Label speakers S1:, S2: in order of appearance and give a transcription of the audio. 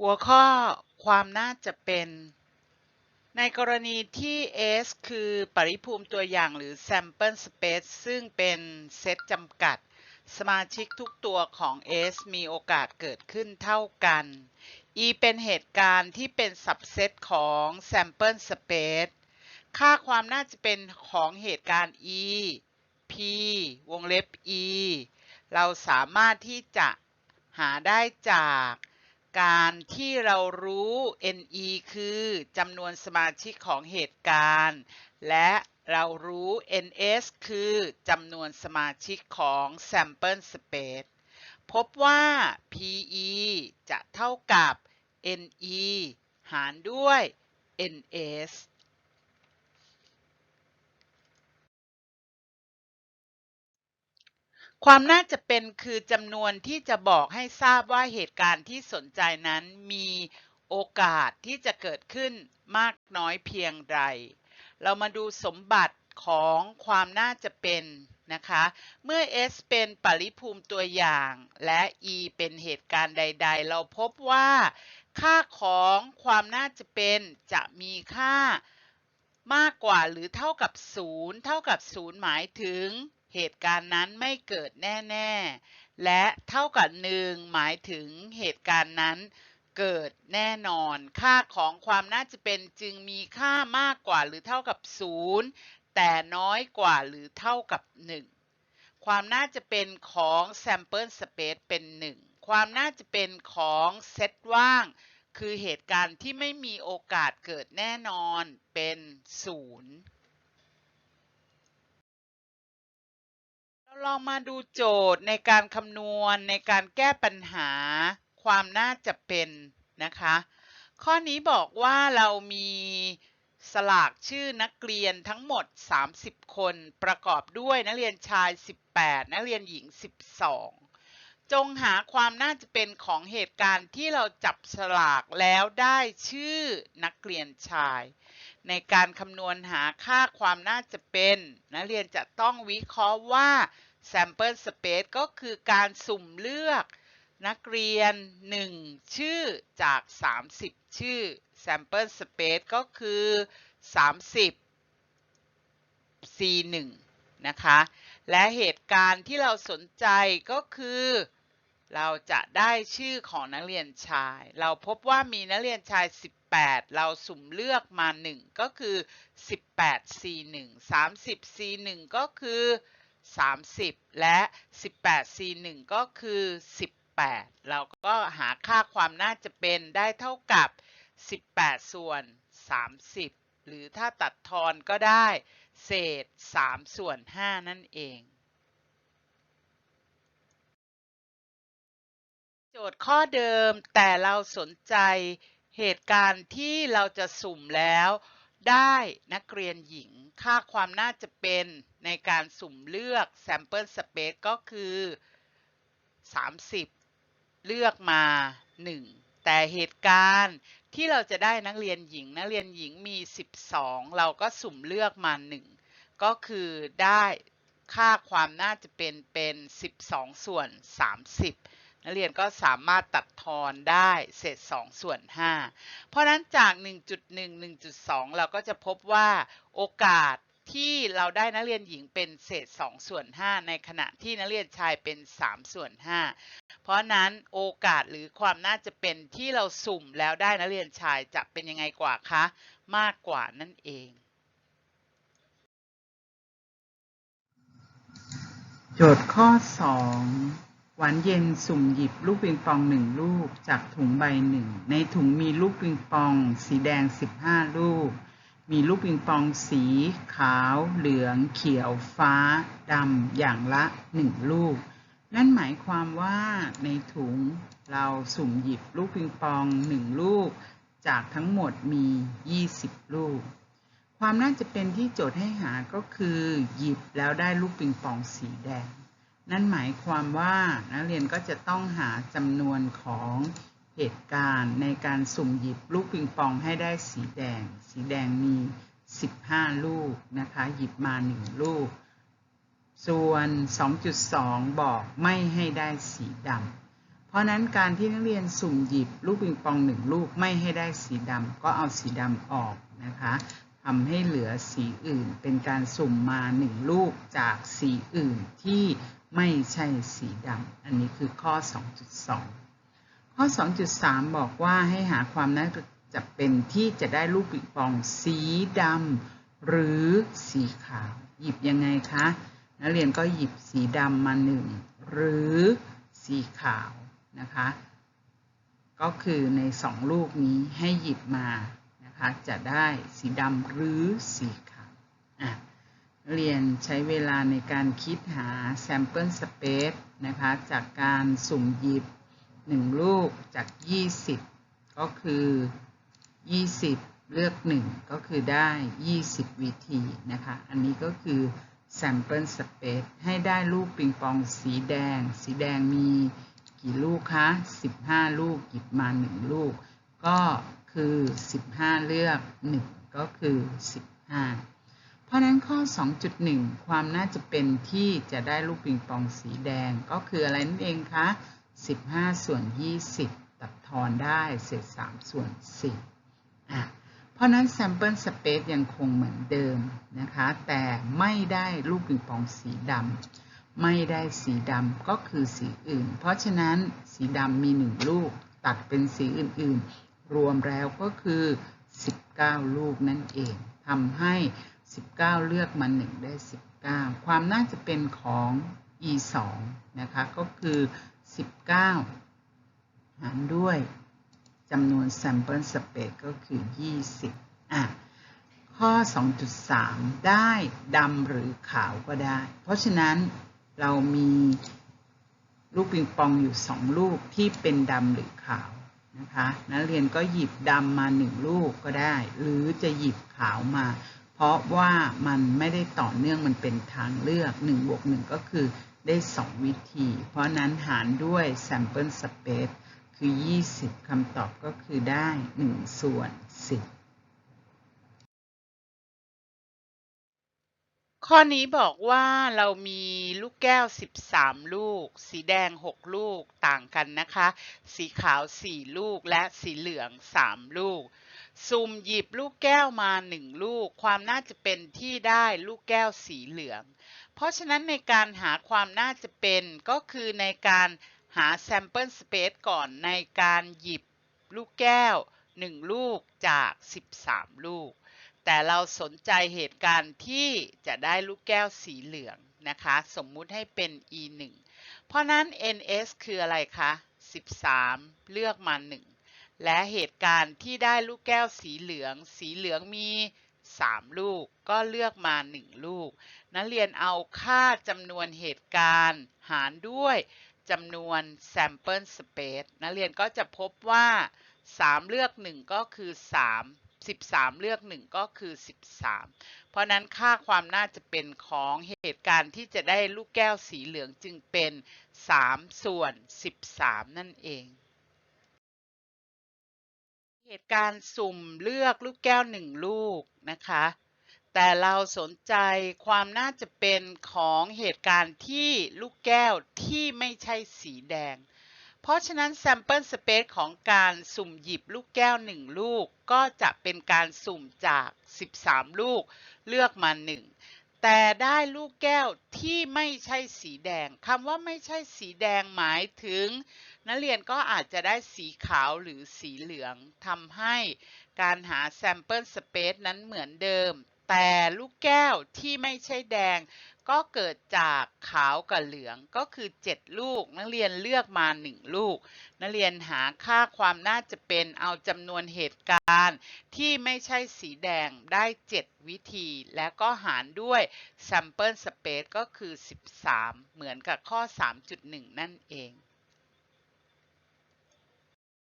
S1: หัวข้อความน่าจะเป็น ในกรณีที่ S คือปริภูมิตัวอย่างหรือ sample space ซึ่งเป็นเซตจำกัด สมาชิกทุกตัวของ S มีโอกาสเกิดขึ้นเท่ากัน E เป็นเหตุการณ์ที่เป็น subset ของ sample space ค่าความน่าจะเป็นของเหตุการณ์ E P วงเล็บ E เราสามารถที่จะหาได้จาก การที่เรารู้ NE คือจำนวนสมาชิกของเหตุการณ์ และเรารู้ NS คือจำนวนสมาชิกของ sample space พบว่า PE จะเท่ากับ NE หารด้วย NS ความน่าจะเป็นคือจำนวนที่จะบอกให้ทราบว่าเหตุการณ์ที่สนใจนั้นมีโอกาสที่จะเกิดขึ้นมากน้อยเพียงใด เรามาดูสมบัติของความน่าจะเป็นนะคะ เมื่อ S เป็นปริภูมิตัวอย่าง และ E เป็นเหตุการณ์ใด ๆ เราพบว่า ค่าของความน่าจะเป็นจะมีค่ามากกว่าหรือเท่ากับ 0 เท่ากับ 0 หมายถึง เหตุการณ์นั้นไม่เกิดแน่ๆ และเท่ากับ1หมายถึงเหตุการณ์นั้นเกิดแน่นอน ค่าของความน่าจะเป็นจึงมีค่ามากกว่าหรือเท่ากับ 0 แต่น้อยกว่าหรือเท่ากับ 1 ความน่าจะเป็นของ sample space เป็น 1 ความน่าจะเป็นของเซตว่าง คือเหตุการณ์ที่ไม่มีโอกาสเกิดแน่นอนเป็น 0 ลองมาดูโจทย์ในการคำนวณในการแก้ปัญหาความน่าจะเป็นนะคะ ข้อนี้บอกว่าเรามีสลากชื่อนักเรียนทั้งหมด 30 คนประกอบด้วยนักเรียนชาย 18 นักเรียนหญิง 12 จงหาความน่าจะเป็นของเหตุการณ์ที่เราจับสลากแล้วได้ชื่อนักเรียนชาย ในการคำนวณหาค่าความน่าจะเป็น นักเรียนจะต้องวิเคราะห์ว่า sample space ก็คือการสุ่มเลือกนักเรียน 1 ชื่อจาก 30 ชื่อ sample space ก็คือ 30 C1 นะคะ และเหตุการณ์ที่เราสนใจก็คือ เราจะได้ชื่อของนักเรียนชาย เราพบว่ามีนักเรียนชาย 18 เราสุ่มเลือกมา 1 ก็คือ 18 C1 30 C1 ก็คือ 30 และ 18 C1 ก็คือ 18 เราก็หาค่าความน่าจะเป็นได้เท่ากับ 18 ส่วน 30 หรือถ้าตัดทอนก็ได้ เศษ 3 ส่วน 5 นั่นเองโจทย์ข้อเดิมแต่เราสนใจ เหตุการณ์ที่เราจะสุ่มแล้วได้นักเรียนหญิงค่าความน่าจะเป็นในการสุ่มเลือก sample space ก็คือ 30 เลือกมา 1 แต่เหตุการณ์ที่เราจะได้นักเรียนหญิง นักเรียนหญิงมี 12 เราก็สุ่มเลือกมา 1 ก็คือได้ค่าความน่าจะเป็นเป็น 12 ส่วน 30 นักเรียนก็สามารถตัดทอนได้เศษ 2 ส่วน 5 เพราะนั้นจาก 1.1 1.2 เราก็จะพบว่าโอกาสที่เราได้นักเรียนหญิงเป็นเศษ 2 ส่วน 5 ในขณะที่นักเรียนชายเป็น 3 ส่วน 5 เพราะนั้นโอกาสหรือความน่าจะเป็นที่เราสุ่มแล้วได้นักเรียนชายจะเป็นยังไงกว่าคะ มากกว่านั่นเอง
S2: โจทย์ข้อ 2 หวานเย็นสุ่มหยิบลูกปิงปองหนึ่งลูกจากถุงใบหนึ่ง ในถุงมีลูกปิงปอง สีแดง15ลูก มีลูกปิงปองสี ขาว เหลือง เขียว ฟ้าดำอย่างละหนึ่งลูก นั่นหมายความว่าในถุงเราสุ่มหยิบลูกปิงปองหนึ่งลูก จากทั้งหมดมี 20 ลูก ความน่าจะเป็นที่โจทย์ให้หาก็คือ หยิบแล้วได้ลูกปิงปองสีแดง นั่นหมายความว่านักเรียนก็จะต้องหาจำนวนของเหตุการณ์ในการสุ่มหยิบลูกปิงปองให้ได้สีแดง สีแดงมี 15 ลูกนะคะหยิบมา 1 ลูก ส่วน 2.2 บอกไม่ให้ได้สีดำเพราะนั้นการที่นักเรียนสุ่มหยิบลูกปิงปองหนึ่งลูกไม่ให้ได้สีดำก็เอาสีดำออกนะคะทำให้เหลือสีอื่นเป็นการสุ่มมาหนึ่งลูกจากสีอื่นที่ไม่ใช่สีดำ อันนี้คือข้อ 2.2 ข้อ 2.3 บอกว่าให้หาความน่าจะเป็นที่จะได้ลูกปิงปองสีดำหรือสีขาว หยิบยังไงคะ นักเรียนก็หยิบสีดำมาหนึ่งหรือสีขาวนะคะ ก็คือในสองลูกนี้ให้หยิบมานะคะ จะได้สีดำหรือสีขาว เรียนใช้เวลาในการคิดหา sample space นะคะ จากการสุ่มหยิบ 1 ลูกจาก 20 ก็คือ 20 เลือก 1 ก็คือได้ 20 วิธีนะคะ อันนี้ก็คือ sample space ให้ได้ลูกปิงปองสีแดง สีแดงมีกี่ลูกคะ 15 ลูกหยิบมา 1 ลูก ก็คือ 15 เลือก 1 ก็คือ 15 เพราะฉะนั้นข้อ 2.1 ความน่าจะเป็นที่จะได้ลูกปิงปองสีแดงก็คืออะไรนั่นเองคะ 15 ส่วน 20 ตัดทอนได้เศษ 3 ส่วน4อะเพราะนั้น sample space ยังคงเหมือนเดิมนะคะ แต่ไม่ได้ลูกปิงปองสีดำไม่ได้สีดำก็คือสีอื่น เพราะฉะนั้นสีดำมี 1 ลูก ตัดเป็นสีอื่น ๆ รวมแล้วก็คือ 19 ลูกนั่นเองทำให้ 19 เลือกมา 1 ได้ 19 ความน่าจะเป็นของ e 2นะคะ ก็คือ 19 หารด้วยจำนวน sample space ก็คือ 20 อะ ข้อ 2.3 ได้ดำหรือขาวก็ได้ เพราะฉะนั้นเรามีลูกปิงปองอยู่ 2 ลูกที่เป็นดำหรือขาวนะคะ นักเรียนก็หยิบดำมา 1 ลูกก็ได้ หรือจะหยิบขาวมา เพราะว่ามันไม่ได้ต่อเนื่องมันเป็นทางเลือก1บวก1ก็คือได้ 2 วิธี เพราะนั้นหารด้วย sample space คือ 20คำตอบก็คือได้ 1 ส่วน 10
S1: ข้อนี้บอกว่าเรามีลูกแก้ว 13 ลูก สีแดง 6 ลูกต่างกันนะคะ สีขาว 4 ลูกและสีเหลือง 3 ลูก สุ่มหยิบลูกแก้วมา1ลูก ความน่าจะเป็นที่ได้ลูกแก้วสีเหลือง เพราะฉะนั้นในการหาความน่าจะเป็นก็คือในการหา sample space ก่อนในการหยิบลูกแก้ว 1 ลูกจาก 13 ลูก แต่เราสนใจเหตุการณ์ที่จะได้ลูกแก้วสีเหลืองนะคะ สมมุติให้เป็น e 1เพราะนั้น ns คืออะไรคะ 13 เลือกมา 1 และเหตุการณ์ที่ได้ลูกแก้วสีเหลือง สีเหลืองมี 3 ลูก ก็เลือกมา 1 ลูก นักเรียนเอาค่าจำนวนเหตุการณ์หารด้วยจำนวน sample space นักเรียนก็จะพบว่า 3 เลือก 1 ก็คือ 3 13 เลือก 1 ก็คือ 13 เพราะนั้นค่าความน่าจะเป็นของเหตุการณ์ที่จะได้ลูกแก้วสีเหลืองจึงเป็น 3 ส่วน 13 นั่นเอง เหตุการณ์สุ่มเลือกลูกแก้ว1ลูกนะคะ แต่เราสนใจความน่าจะเป็นของเหตุการณ์ที่ลูกแก้วที่ไม่ใช่สีแดง เพราะฉะนั้น sample space ของการสุ่มหยิบลูกแก้ว1ลูก ก็จะเป็นการสุ่มจาก 13 ลูกเลือกมา 1 แต่ได้ลูกแก้วที่ไม่ใช่สีแดงคำว่าไม่ใช่สีแดงหมายถึง นักเรียนก็อาจจะได้สีขาวหรือสีเหลืองทำให้การหา sample space นั้นเหมือนเดิม แต่ลูกแก้วที่ไม่ใช่แดง ก็เกิดจากขาวกับเหลืองก็คือ 7 ลูก นักเรียนเลือกมา 1 ลูก นักเรียนหาค่าความน่าจะเป็นเอาจำนวนเหตุการณ์ ที่ไม่ใช่สีแดงได้ 7 วิธี และก็หารด้วย sample space ก็คือ 13 เหมือนกับข้อ 3.1 นั่นเอง